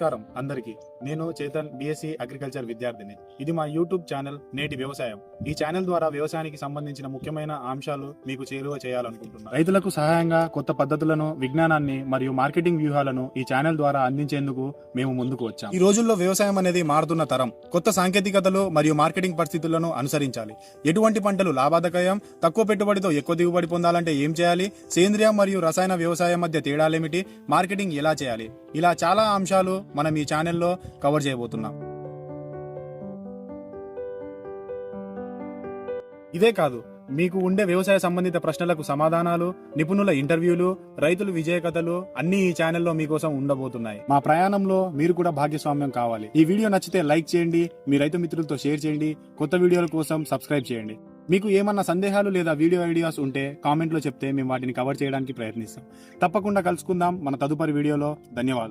నమస్కారం అందరికీ. నేను చేతన్ బీఎస్సీ అగ్రికల్చర్ విద్యార్థిని. ఇది మా యూట్యూబ్ ఛానల్ నేటి వ్యవసాయం. ఈ ఛానల్ ద్వారా వ్యవసాయానికి సంబంధించిన ముఖ్యమైన అంశాలు మీకు చేరువ చేయాలనుకుంటున్నాను. రైతులకు సహాయంగా కొత్త పద్ధతులను విజ్ఞానాన్ని మరియు మార్కెటింగ్ వ్యూహాలను ఈ ఛానల్ ద్వారా అందించేందుకు మేము ముందుకు వచ్చాం. ఈ రోజుల్లో వ్యవసాయం అనేది మారుతున్న తరం. కొత్త సాంకేతికతలు మరియు మార్కెటింగ్ పరిస్థితులను అనుసరించాలి. ఎటువంటి పంటలు లాభాదాయకం తక్కువ పెట్టుబడితో ఎక్కువ దిగుబడి పొందాలంటే ఏం చేయాలి? సేంద్రియ మరియు రసాయన వ్యవసాయం మధ్య తేడాలేమిటి? మార్కెటింగ్ ఎలా చేయాలి? ఇలా చాలా అంశాలు మనం ఈ ఛానల్లో కవర్ చేయబోతున్నాం. ఇదే కాదు మీకు ఉండే వ్యవసాయ సంబంధిత ప్రశ్నలకు సమాధానాలు నిపుణుల ఇంటర్వ్యూలు రైతుల విజయ కథలు అన్ని ఈ ఛానల్లో మీకోసం ఉండబోతున్నాయి. మా ప్రయాణంలో మీరు కూడా భాగస్వామ్యం కావాలి. ఈ వీడియో నచ్చితే లైక్ చేయండి మీ రైతు మిత్రులతో షేర్ చేయండి కొత్త వీడియోల కోసం సబ్స్క్రైబ్ చేయండి. మీకు ఏమన్నా సందేహాలు లేదా వీడియో ఐడియాస్ ఉంటే కామెంట్లో చెప్తే మేము వాటిని కవర్ చేయడానికి ప్రయత్నిస్తాం. తప్పకుండా కలుసుకుందాం మన తదుపరి వీడియోలో. ధన్యవాదాలు.